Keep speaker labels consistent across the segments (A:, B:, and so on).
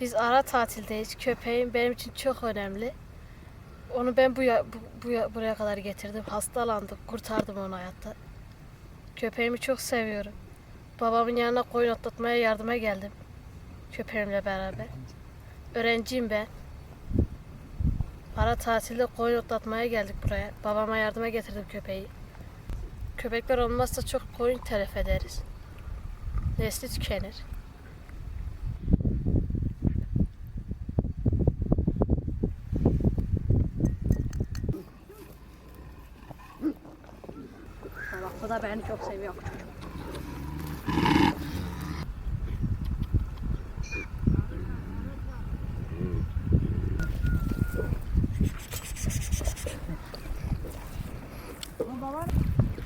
A: Biz ara tatildeyiz. Köpeğim benim için çok önemli. Onu ben bu, ya- bu, bu ya- buraya kadar getirdim. Hastalandı. Kurtardım onu hayatta. Köpeğimi çok seviyorum. Babamın yanına koyun otlatmaya yardıma geldim. Köpeğimle beraber. Öğrenciyim ben. Ara tatilde koyun otlatmaya geldik buraya. Babama yardıma getirdim köpeği. Köpekler olmazsa çok koyun telef ederiz. Nesli tükenir. Da beni çok seviyor çocuk.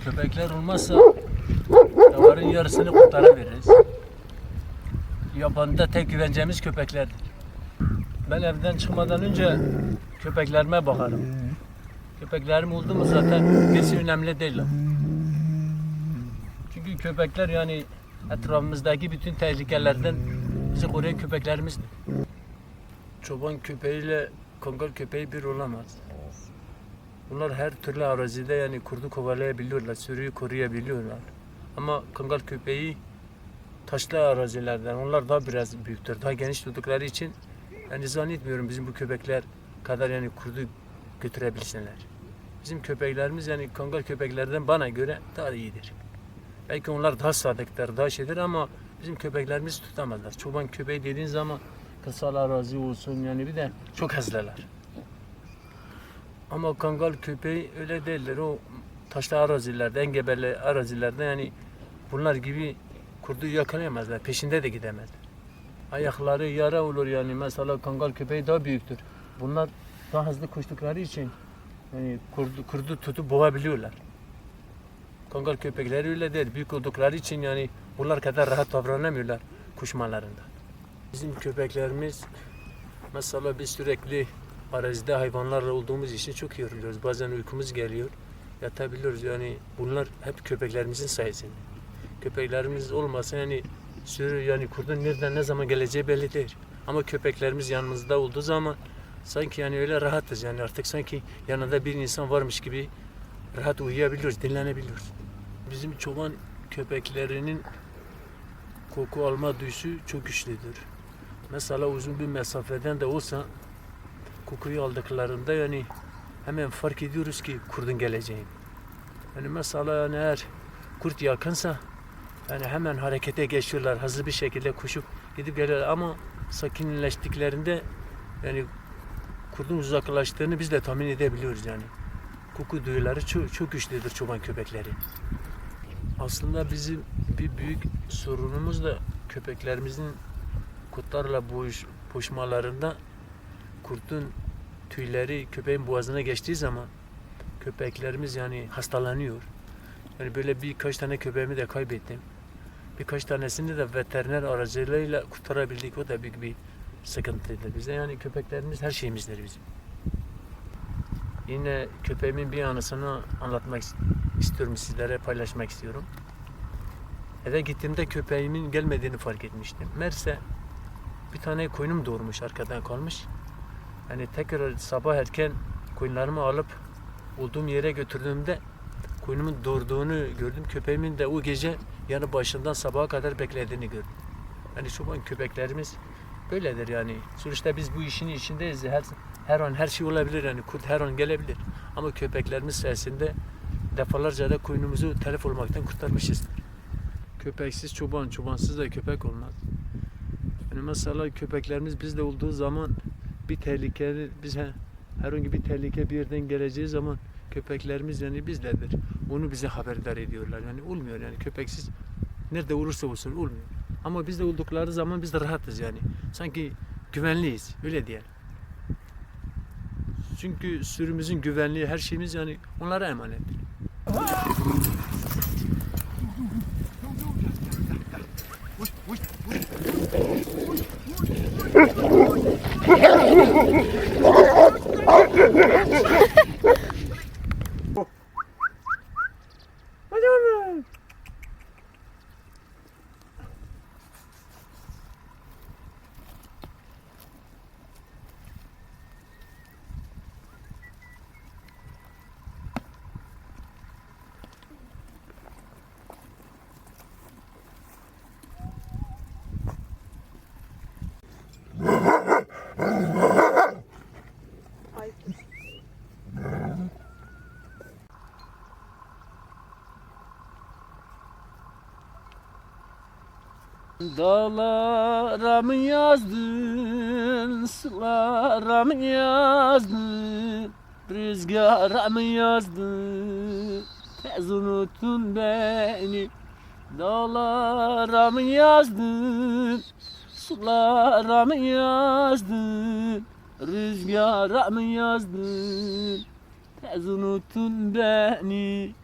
B: Köpekler olmazsa davarın yarısını kurtarabiliriz. Yabanında tek güvencemiz köpeklerdir. Ben evden çıkmadan önce köpeklerime bakarım. Köpeklerim oldu mu zaten birisi önemli değil. Köpekler yani etrafımızdaki bütün tehlikelerden bizi koruyan köpeklerimizdir. Çoban köpeğiyle kongal köpeği bir olamaz. Bunlar her türlü arazide yani kurdu kovalayabiliyorlar, sürüyü koruyabiliyorlar. Ama kangal köpeği taşlı arazilerden, onlar daha biraz büyüktür, daha geniş tuttukları için yani zannetmiyorum bizim bu köpekler kadar yani kurdu götürebilsinler. Bizim köpeklerimiz yani kangal köpeklerden bana göre daha iyidir. Belki onlar daha sadıktır, daha şeydir ama bizim köpeklerimiz tutamazlar. Çoban köpeği dediğin zaman kısal arazi olsun yani bir de çok hızlılar. Ama kangal köpeği öyle değiller. O taşlı arazilerde, engebeli arazilerde yani bunlar gibi kurdu yakalayamazlar. Peşinde de gidemez. Ayakları yara olur yani. Mesela kangal köpeği daha büyüktür. Bunlar daha hızlı koştukları için yani kurdu, kurdu tutup boğabiliyorlar. Kangal köpekleri öyle değil. Büyük oldukları için yani bunlar kadar rahat davranamıyorlar kuşmalarında. Bizim köpeklerimiz mesela biz sürekli arazide hayvanlarla olduğumuz için çok yoruluyoruz. Bazen uykumuz geliyor. Yatabiliyoruz. Yani bunlar hep köpeklerimizin sayesinde. Köpeklerimiz olmasa yani sürü yani kurdun nereden ne zaman geleceği belli değil. Ama köpeklerimiz yanımızda olduğu zaman sanki yani öyle rahatız yani artık sanki yanında bir insan varmış gibi rahat uyuyabiliyoruz, dinlenebiliyoruz. Bizim çoban köpeklerinin koku alma duyusu çok güçlüdür. Mesela uzun bir mesafeden de olsa kokuyu aldıklarında yani hemen fark ediyoruz ki kurdun geleceğini. Yani mesela yani eğer kurt yakınsa yani hemen harekete geçiyorlar. Hızlı bir şekilde koşup gidip geliyorlar ama sakinleştiklerinde yani kurdun uzaklaştığını biz de tahmin edebiliyoruz yani. Koku duyuları çok, çok güçlüdür çoban köpekleri. Aslında bizim bir büyük sorunumuz da köpeklerimizin kurtlarla boğuş, boğuşmalarında kurtun tüyleri köpeğin boğazına geçtiği zaman köpeklerimiz yani hastalanıyor. Yani böyle birkaç tane köpeğimi de kaybettim. Birkaç tanesini de veteriner aracılığıyla kurtarabildik. O da büyük bir sıkıntıydı bize. Yani köpeklerimiz her şeyimizdir bizim. Yine köpeğimin bir anısını anlatmak istiyorum sizlere paylaşmak istiyorum. Eve gittiğimde köpeğimin gelmediğini fark etmiştim. Meğerse bir tane koyunum doğurmuş arkadan kalmış. Yani tekrar sabah erken koyunlarımı alıp olduğum yere götürdüğümde koyunumun doğurduğunu gördüm. Köpeğimin de o gece yanı başından sabaha kadar beklediğini gördüm. Yani çoban köpeklerimiz böyledir yani. Sonuçta biz bu işin içindeyiz. Her, her an her şey olabilir yani. Kurt her an gelebilir. Ama köpeklerimiz sayesinde defalarca da koyunumuzu telef olmaktan kurtarmışız. Köpeksiz çoban, çobansız da köpek olmaz. Yani mesela köpeklerimiz bizde olduğu zaman bir tehlikeli bize herhangi bir tehlike bir yerden geleceği zaman köpeklerimiz yani bizdedir. Onu bize haberdar ediyorlar. Yani olmuyor yani köpeksiz nerede olursa olsun olmuyor. Ama bizde oldukları zaman biz de rahatız yani. Sanki güvenliyiz. Öyle diyelim. Çünkü sürümüzün güvenliği, her şeyimiz yani onlara emanet. Dağlara mı yazdın, sulara mı yazdın, rüzgara mı yazdın, tez unuttun beni. Dağlara mı yazdın, sulara mı yazdın, rüzgara mı yazdın, tez unuttun beni.